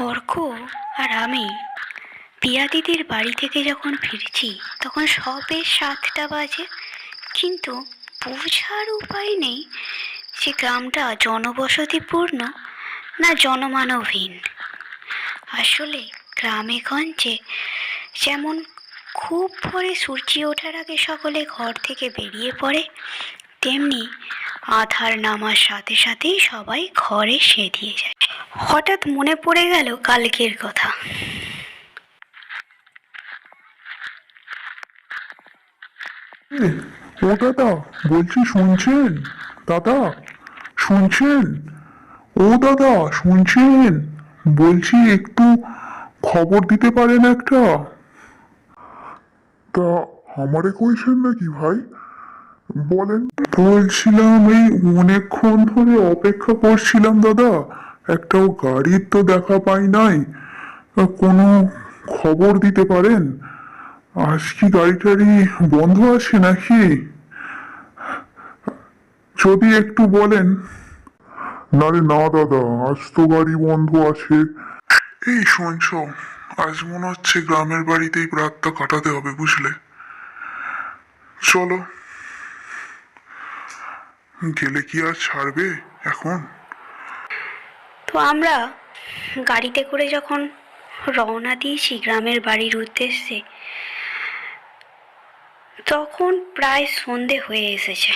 অর্ক আর আমি পিয়া দিদির বাড়ি থেকে যখন ফিরছি, তখন সবে সাতটা বাজে। কিন্তু বোঝার উপায় নেই যে গ্রামটা জনবসতিপূর্ণ না জনমানবহীন। আসলে গ্রামে গঞ্জে যেমন খুব ভোরে সূর্য ওঠার আগে সকলে ঘর থেকে বেরিয়ে পড়ে, তেমনি আধার নামার সাথে সাথেই সবাই ঘরে সেধিয়ে যায়। হঠাৎ মনে পড়ে গেল কালকের কথা। ও দাদা, বলছি শুনছেন? দাদা, শুনছেন? ও দাদা, শুনছেন? বলছি একটু খবর দিতে পারেন একটা? তা আমারে কইছেন নাকি ভাই? বলেন। বলছিলাম এই অনেকক্ষণ ধরে অপেক্ষা করছিলাম দাদা। একটাও গাড়ির তো দেখা পাই নাই। কোনো খবর দিতে পারেন? আজ কি গাড়ি টাড়ি বন্ধ আছে নাকি? যদি একটু বলেন। না রে, না দাদা, আজ তো গাড়ি বন্ধ আছে। এই শুনছ, আজ মনে হচ্ছে গ্রামের বাড়িতেই রাতটা কাটাতে হবে, বুঝলে? চলো। গেলে কি আর ছাড়বে এখন? তো আমরা। গাড়িতে করে যখন রওনা দিয়েছি গ্রামের বাড়ির উদ্দেশ্যে, তখন প্রায় সন্ধে হয়ে এসেছে।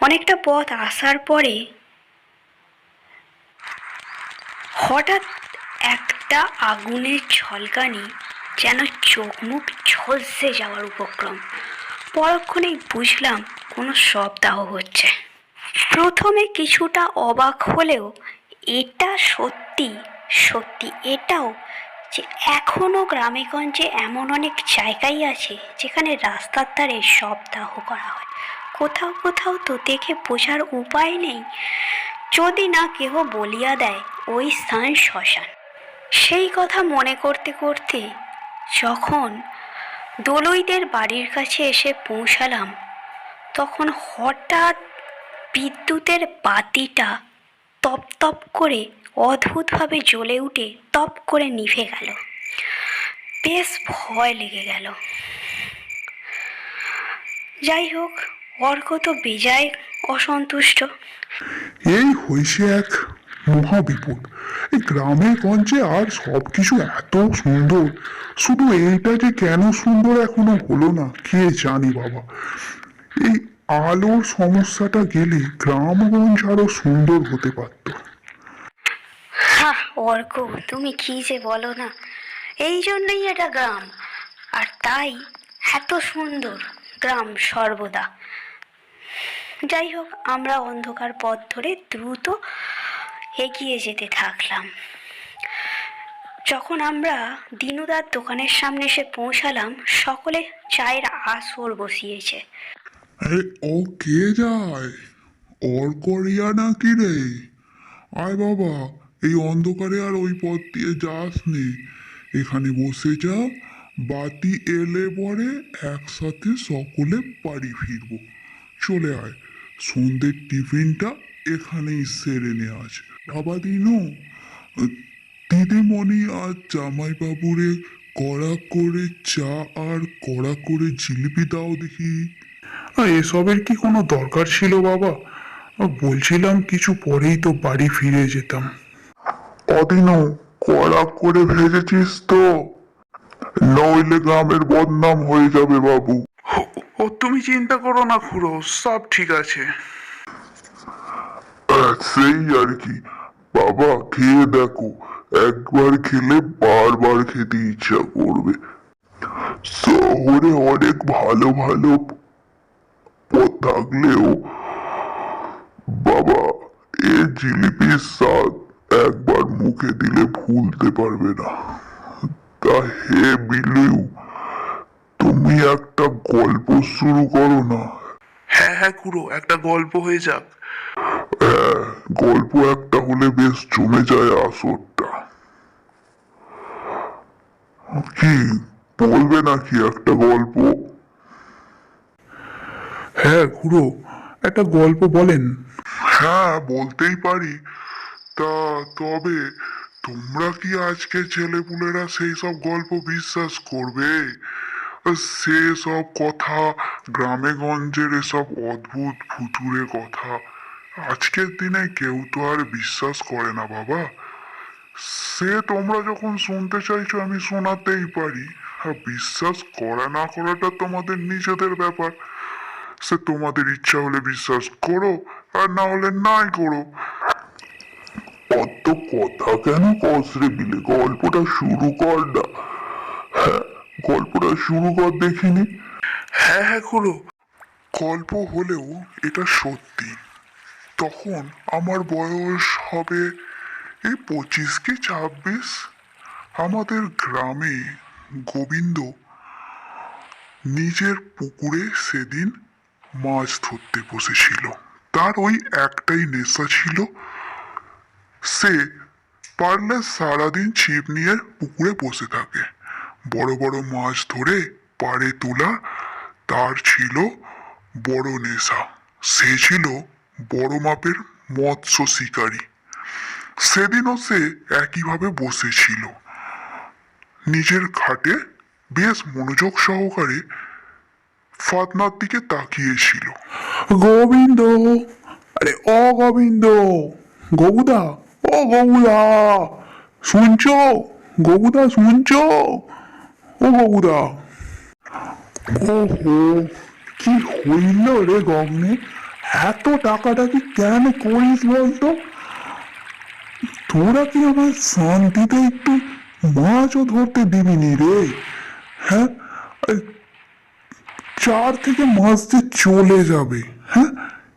অনেকটা পথ আসার পরে হঠাৎ একটা আগুনের ঝলকানি যেন চোখ মুখ ঝলসে যাওয়ার উপক্রম। পরক্ষণেই বুঝলাম কোনো সপ্তাহ হচ্ছে। প্রথমে কিছুটা অবাক হলেও এটা সত্যি সত্যি এটাও যে এখনও গ্রামেগঞ্জে এমন অনেক জায়গাই আছে যেখানে রাস্তার ধারে সব দাহ করা হয়। কোথাও কোথাও তো দেখে বোঝার উপায় নেই। যদি না কেহ বলিয়া দেয়, ওই স্থান শ্মশান। সেই কথা মনে করতে করতে যখন দলুইদের বাড়ির কাছে এসে পৌঁছালাম, তখন হঠাৎ বিদ্যুতের বাতিটা তপ করে অদ্ভুতভাবে জ্বলে উঠে তপ করে নিভে গেল। বেশ ভয় লেগে গেল। যাই হোক অর্ক তো বেজায়, অসন্তুষ্ট। এই হয়েছে এক মহা বিপদ এই গ্রামে গঞ্জে আর সবকিছু এত সুন্দর। শুধু এইটা যে কেন সুন্দর এখনও হলো না, কে জানি বাবা। এই আলোর সমস্যাটা গেলে গ্রামগঞ্জ আরও সুন্দর হতে পারতো। অর্ক, তুমি কি যে বলো না? এই জন্যই এটা গ্রাম। আর তাই এত সুন্দর গ্রাম সর্বদা। যাই হোক, আমরা অন্ধকার পথ ধরে দ্রুত এগিয়ে যেতে থাকলাম। যখন আমরা দিনুদার দোকানের সামনে এসে পৌঁছালাম, সকলে চায়ের আসর বসিয়েছে। আরে, ও কে যায়? অর করিয়া নাকি রে? আয় বাবা, এই অন্ধকারে আর ওই পথ দিয়ে যাস নি এখানে বসে যা, বাতি এলে পরে একসাথে সকলে বাড়ি ফিরবো। চলে আয়, সন্ধ্যের টিফিনটা এখানেই সেরে নে আজ। বাবা দিনু, দিদিমণি আর জামাই বাবুরে কড়া করে চা আর কড়া করে জিলিপি দাও দেখি। আর এসবের কি কোনো দরকার ছিল বাবা? বলছিলাম কিছু পরেই তো বাড়ি ফিরে যেতাম। অদিনও কড়া করে ভেজেছিস তো? নইলে গ্রামের বদনাম হয়ে যাবে বাবু। ও তুমি চিন্তা করো না খুড়ো সব ঠিক আছে। সেই আর কি। বাবা খেয়ে দেখো একবার খেলে বারবার খেতে ইচ্ছা করবে। শহরে অনেক ভালো ভালো থাকলেও বাবা এ জিলিপির স্বাদ একবার মুখে দিলে ভুলতে পারবে না। তা হে বিলু তুমি একটা গল্প শুরু করো না। হ্যাঁ হ্যাঁ খুড়ো একটা গল্প হয়ে যাক। হ্যাঁ, গল্প একটা হলে বেশ জমে যায় আসরটা। কি বলবে নাকি একটা গল্প? হ্যাঁ খুড়ো, একটা গল্প বলেন। হ্যাঁ বলতেই পারি। তা তবে তোমরা কি আজকে ছেলেপুলেরা সেই সব গল্প বিশ্বাস করবে? সে সব কথা, গ্রামে গঞ্জের এসব অদ্ভুত ফুতুরে কথা, আজকের দিনে কেউ তো আর বিশ্বাস করে না, বাবা। সে তোমরা যখন শুনতে চাইছো, আমি শোনাতেই পারি। বিশ্বাস করা না করাটা তোমাদের নিজেদের ব্যাপার। সে তোমাদের ইচ্ছা হলে বিশ্বাস করো আর না হলে নাই করো। অত কথা কেন কসরে বিলে? গল্পটা শুরু কর না। হ্যাঁ গল্পটা শুরু কর দেখিনি। হ্যাঁ হ্যাঁ খুড়ো গল্প হলেও এটা সত্যি। তখন আমার বয়স হবে এই পঁচিশ কি ছাব্বিশ? আমাদের গ্রামে গোবিন্দ নিজের পুকুরে সেদিন মাছ ধরতে বসেছিল। তার ওই একটাই নেশা ছিল সে পারলে সারাদিন ছিপ নিয়ে পুকুরে বসে থাকে। বড় বড় মাছ ধরে পাড়ে তোলা তার ছিল বড় নেশা। সে ছিল বড় মাপের মৎস্য শিকারী। সেদিনও সে একইভাবে বসেছিল। নিজের খাটে বেশ মনোযোগ সহকারে ফাতনার দিকে তাকিয়েছিল গোবিন্দ! আরে ও গোবিন্দ! গবুদা ও গবুদা শুনছো? গবুদা শুনছো? ও গবুদা ওহো কি হইল রে গগ্নে? এত টাকাটা কি কেন করিস বলতো? তোরা কি আমার শান্তিতে একটু মাছও ধরতে দিবিনি রে? হ্যাঁ? চার থেকে মাস যে চলে যাবে হ্যাঁ?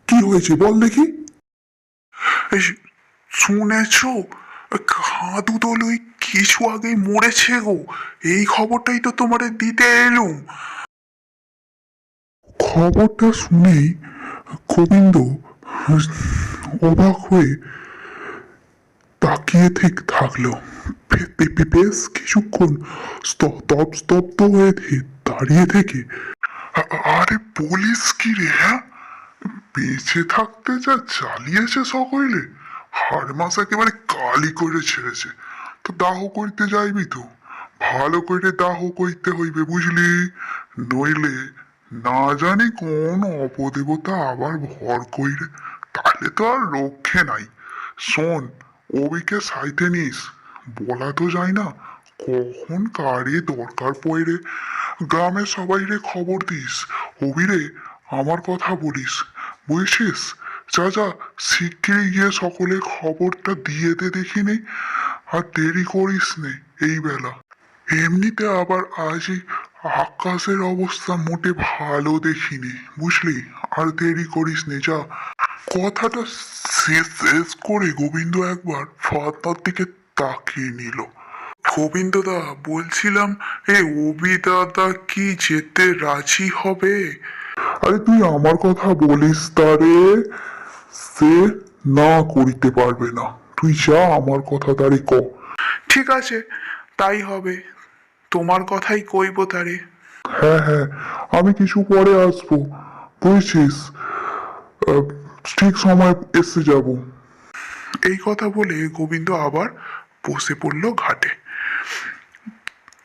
কি হয়েছে বল দেখি। শুনেছ? খাদু দল ওই কিছু আগেই মরেছে গো। এই খবরটাই তো তোমারে দিতে এলুম। খবরটা শুনেই গোবিন্দ অবাক হয়ে তাকিয়ে ঠিক থাকল। বেশ কিছুক্ষণ স্তব স্তব্ধ হয়ে দাঁড়িয়ে থেকে আরে বলিস কি রে হ্যাঁ? বেঁচে থাকতে যা চালিয়েছে সকলে হাড় মাস একেবারে কালি করে ছেড়েছে। তো দাহ করতে যাইবি তো, ভালো করে দাহ করতে হইবে বুঝলি? নইলে না জানি কোন অপদেবতা আবার ভর কইরে, তাহলে তো আর রক্ষে নাই। শোন ওবিকে সাইতে নিস, বলা তো যায় না কখন কারে দরকার পড়ে গ্রামের সবাই রে খবর দিস। অবিরে আমার কথা বলিস। বুঝছিস? যা যা, শিগগিরই গিয়ে সকলে খবরটা দিয়ে দে দেখিনি আর দেরি করিস নে এই বেলা। এমনিতে আবার আজই আকাশের অবস্থা মোটে ভালো দেখিনি বুঝলি? আর দেরি করিস নে, যা। কথাটা শেষ শেষ করে গোবিন্দ একবার ফাতার দিকে তাকিয়ে নিল। গোবিন্দদা বলছিলাম এ অবি দাদা কি যেতে রাজি হবে? আরে তুই আমার কথা বলিস তারে সে না করিতে পারবে না। তুই যা আমার কথা তারে ক। ঠিক আছে তাই হবে। তোমার কথাই কইব তারে। হ্যাঁ হ্যাঁ আমি কিছু পরে আসব। বুঝছিস? ঠিক সময় এসে যাব। এই কথা বলে গোবিন্দ আবার বসে পড়ল ঘাটে।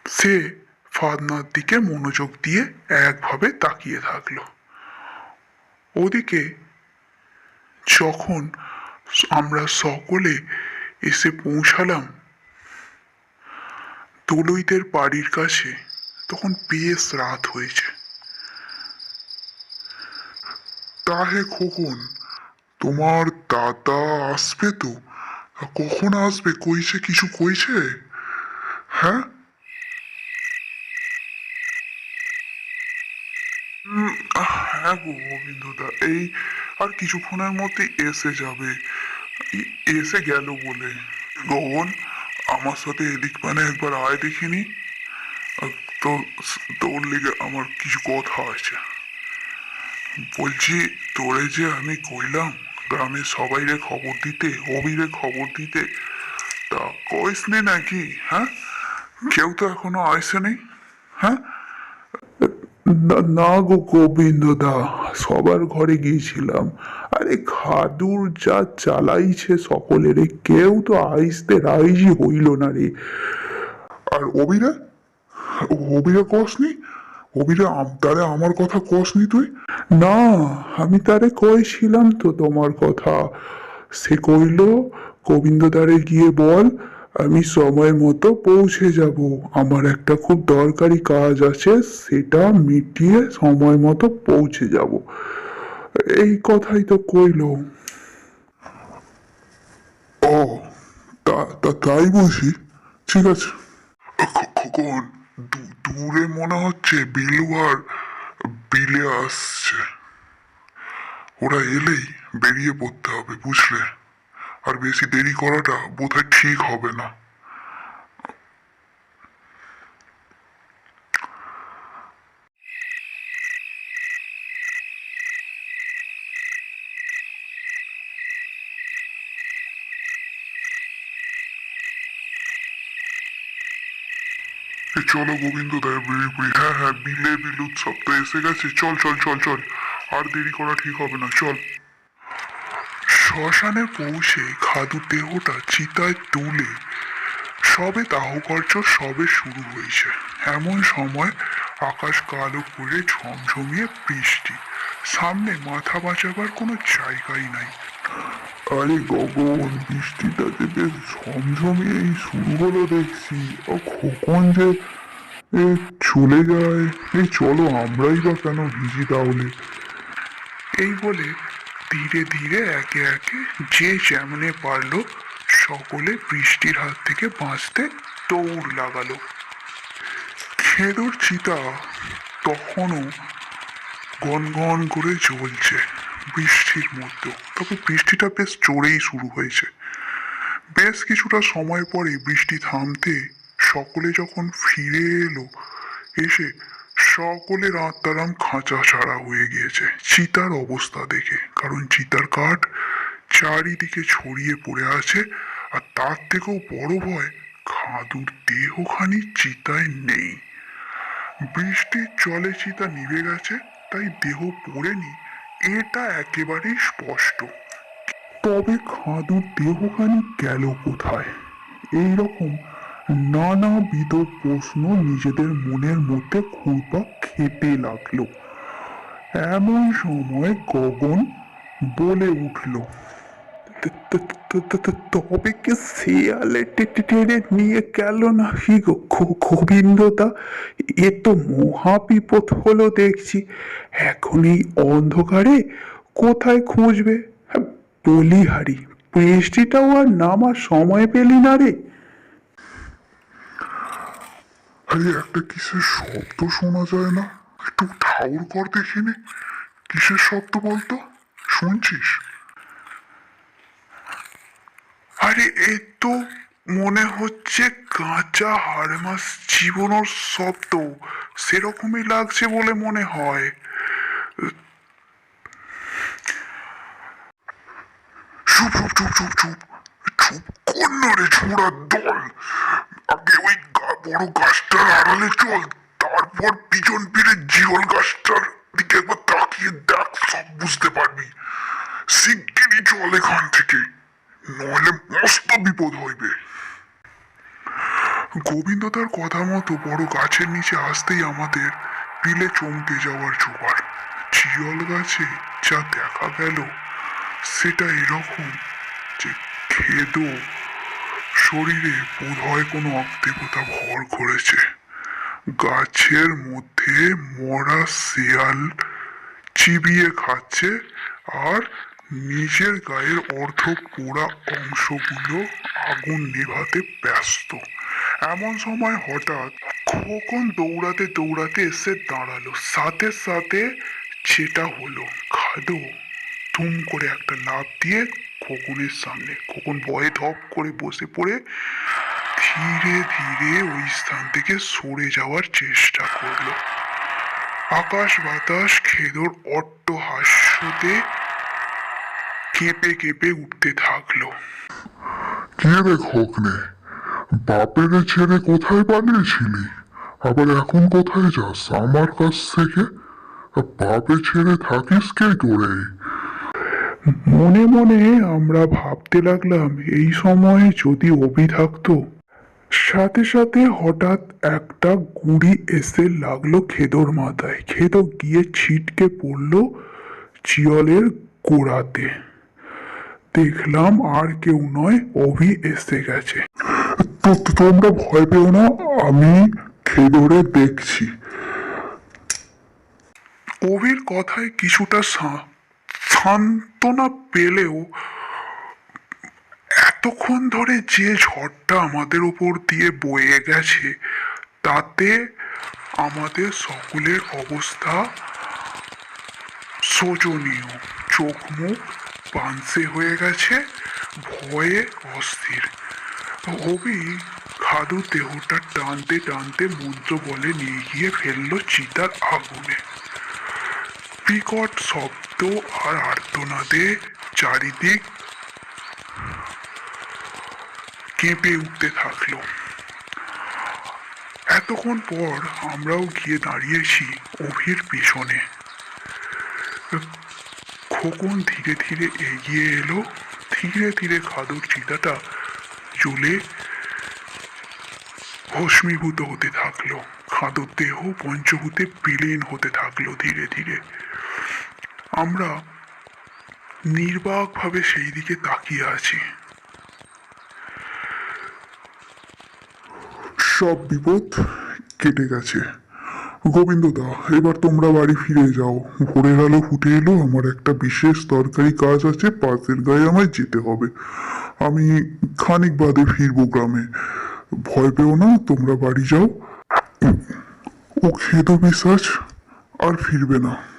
সে ফাদনার দিকে মনোযোগ দিয়ে একভাবে তাকিয়ে থাকল। ওদিকে যখন আমরা সকলে এসে পৌঁছালাম দলুইদের বাড়ির কাছে, তখন বেশ রাত হয়েছে। তাহে খোকন, তোমার দাদা আসবে তো? কখন আসবে? কইছে, কিছু কইছে? উম, হ্যাঁ গো গোবিন্দদা এই আর কিছুক্ষণের মধ্যে এসে যাবে। এসে গেল বলে। গগন আমার সাথে এদিক মানে একবার আয় দেখিনি তো তোর লেগে আমার কিছু কথা আছে। বলছি তোরে যে আমি কইলাম গ্রামের সবাইরে খবর দিতে অবিরে খবর দিতে তা কইস নাকি হ্যাঁ? কেউ তো এখনও আসে নেই হ্যাঁ? না- গো গোবিন্দ দা সবার ঘরে গিয়েছিলাম। আরে খাদুর যা চালাইছে সকলের কেউ তো আইসতে রাইজই হইল না রে। আর অবিরা? অবিরা কসনি অবিরা তারে আমার কথা কসনি তুই? না আমি তারে কইছিলাম তো তোমার কথা। সে কইল গোবিন্দদারে গিয়ে বল আমি সময় মতো পৌঁছে যাব। আমার একটা খুব দরকারি কাজ আছে, সেটা মিটিয়ে সময় মতো পৌঁছে যাব। এই কথাই তো কইলো। ও, তা তাই বুঝি ঠিক আছে। দূরে মনে হচ্ছে বিলু বিলে আসছে। ওরা এলেই বেরিয়ে পড়তে হবে, বুঝলে? আর বেশি দেরি করাটা বোধহয় ঠিক হবে না। চলো গোবিন্দ দায় হ্যাঁ হ্যাঁ বিলে বিল উৎসব তো এসে গেছে। চল চল চল চল। আর দেরি করা ঠিক হবে না। চল। শ্মশানে পৌঁছে খাদু দেহটা চিতায় তুলে সবে দাহকর্য সবে শুরু হয়েছে। এমন সময় আকাশ কালো করে ঝমঝমিয়ে বৃষ্টি। সামনে মাথা বাঁচাবার কোনো জায়গাই নাই। আরে গগন বৃষ্টিটা যে বেশ ঝমঝমিয়েই শুরু হলো দেখছি। ও খোকন যে এ চলে যায়? এই চলো আমরাই বা কেন ভিজি তাহলে? এই বলে ধীরে ধীরে একে একে যে যেমনে পারল, সকলে বৃষ্টির হাত থেকে বাঁচতে দৌড় লাগালো। খেদর চিতা তখনও গনগন করে জ্বলছে বৃষ্টির মধ্যে। তবে বৃষ্টিটা বেশ জোরেই শুরু হয়েছে। বেশ কিছুটা সময় পরে বৃষ্টি থামতে সকলে যখন ফিরে এলো, এসে সকলের আত্মারাম খাঁচা ছাড়া হয়ে গিয়েছে। চিতার অবস্থা দেখে। কারণ চিতার কাঠ চারিদিকে ছড়িয়ে পড়ে আছে, আর তার থেকেও বড় ভয়, খাদুর দেহখানি চিতায় নেই। বৃষ্টির জলে চিতা নিভে গেছে, তাই দেহ পড়েনি। এটা একেবারেই স্পষ্ট। তবে খাদুর দেহখানি গেল কোথায়? এইরকম নানাবিধ প্রশ্ন নিজেদের মনের মধ্যে ঘুরপাক খেতে লাগল। এমন সময় গগন বলে উঠল, "ত- ত- ত- ত- ত- তবে শিয়ালে টে- টেনে নিয়ে গেল না কি গোবিন্দদা, এ তো মহা বিপদ হলো দেখছি। এখন এই অন্ধকারে কোথায় খুঁজবে? বলিহারি বৃষ্টিটাও আর নামার সময় পেলি না রে। আরে একটা কিসের শব্দ শোনা যায় না? একটু ঠাউর কর দেখিনি? কিসের শব্দ বলতো? শুনছিস? আরে এই তো মনে হচ্ছে কাঁচা হাড় মাস জীবনের শব্দ। সেরকমই লাগছে বলে মনে হয়। চুপ চুপ চুপ চুপ চুপ চুপ কর না রে ছোড়ার দল। আগে ওই বড় গাছটার আড়ালে চল। তারপর পিছন ফিরে জিওল গাছটার দিকে একবার তাকিয়ে দেখ, সব বুঝতে পারবি। শিগগিরই চল এখান থেকে। নইলে মস্ত বিপদ হইবে। গোবিন্দ তার কথা মতো বড় গাছের নিচে আসতেই আমাদের পিলে চমকে যাওয়ার জোগাড়। চিয়ল গাছে যা দেখা গেল, সেটা এরকম যে খেদো। শরীরে বোধহয় কোনো অগ্দেবতা ভর করেছে গাছের মধ্যে মরা শিয়াল চিবিয়ে খাচ্ছে আর নিজের গায়ের অর্ধ পোড়া অংশগুলো আগুন নেভাতে ব্যস্ত। এমন সময় হঠাৎ খোকন দৌড়াতে দৌড়াতে এসে দাঁড়াল। সাথে সাথে সেটা হলো খাদো। ধুম করে একটা লাফ দিয়ে খোকনের সামনে। খোকন ভয়ে ধপ করে বসে পড়ে ধীরে ধীরে ওই স্থান থেকে সরে যাওয়ার চেষ্টা করল। আকাশ বাতাস, খেদোর অট্ট হাস্যতে কেঁপে কেঁপে উঠতে থাকল। কে রে খোকনে? বাপের ছেড়ে কোথায় পালিয়েছিলি? আবার এখন কোথায় যাস আমার কাছ থেকে? বাপে ছেড়ে থাকিস কে করে মনে মনে আমরা ভাবতে লাগলাম, এই সময়ে যদি অভি থাকতো। সাথে সাথে হঠাৎ একটা গুড়ি এসে লাগল খেদোর মাথায়। খেদো গিয়ে ছিটকে পড়ল চিয়লের গোড়াতে। দেখলাম আর কেউ নয়, অভি এসে গেছে। তোমরা ভয় পেও না, আমি খেদরে দেখছি। অভির কথায় কিছুটা সান্ত্বনা পেলেও এতক্ষণ ধরে যে ঝড়টা আমাদের উপর দিয়ে বয়ে গেছে, তাতে আমাদের সকলের অবস্থা শোচনীয়। চোখ মুখ পানসে হয়ে গেছে, ভয়ে অস্থির। অভি খাদু দেহটা টানতে টানতে মন্ত্র বলে নিয়ে গিয়ে ফেলল চিতার আগুনে। বিকট শব্দ আর আর্তনাদে চারিদিক কেঁপে উঠতে থাকল। এতক্ষণ পর আমরাও গিয়ে দাঁড়িয়েছি অভির পেছনে। খোকন ধীরে ধীরে এগিয়ে এলো, ধীরে ধীরে খাদুর চিতাটা জ্বলে ভস্মীভূত হতে থাকল। খাদুর দেহ পঞ্চভূতে বিলীন হতে থাকল ধীরে ধীরে। আমরা নির্বাকভাবে সেই দিকে তাকিয়ে আছি। সব বিপদ কেটে গেছে। গোবিন্দ দা, এবার তোমরা বাড়ি ফিরে যাও। ভোরের আলো ফুটে এলো, আমার একটা বিশেষ দরকারি কাজ আছে পাশের গায়ে আমায় যেতে হবে। আমি খানিক বাদে ফিরবো গ্রামে। ভয় পেও না, তোমরা বাড়ি যাও। ও খেদ বিশ্বাস আর ফিরবে না।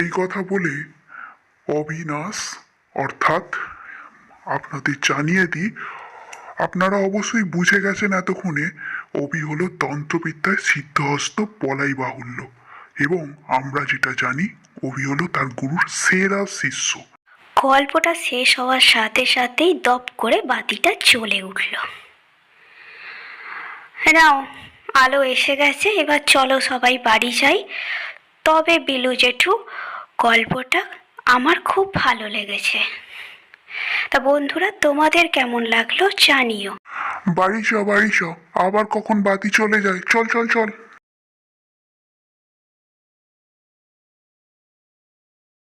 এই কথা বলে অবিনাশ, অর্থাৎ আপনাদের জানিয়ে দিই, আপনারা অবশ্যই বুঝে গেছেন এতক্ষণে, অবি হলো তন্ত্রবিদ্যায় সিদ্ধহস্ত পলাই বাহুল্য এবং আমরা যেটা জানি, অবি হলো তার গুরুর সেরা শিষ্য। গল্পটা শেষ হওয়ার সাথে সাথেই দপ করে বাতিটা জ্বলে উঠল। নাও, আলো এসে গেছে, এবার চলো সবাই বাড়ি যাই। তবে বিলু জেঠু, গল্পটা আমার খুব ভালো লেগেছে। তা বন্ধুরা, তোমাদের কেমন লাগল জানিও। বাড়ি চ বাড়ি চ আবার কখন বাতি চলে যায়। চল চল চল।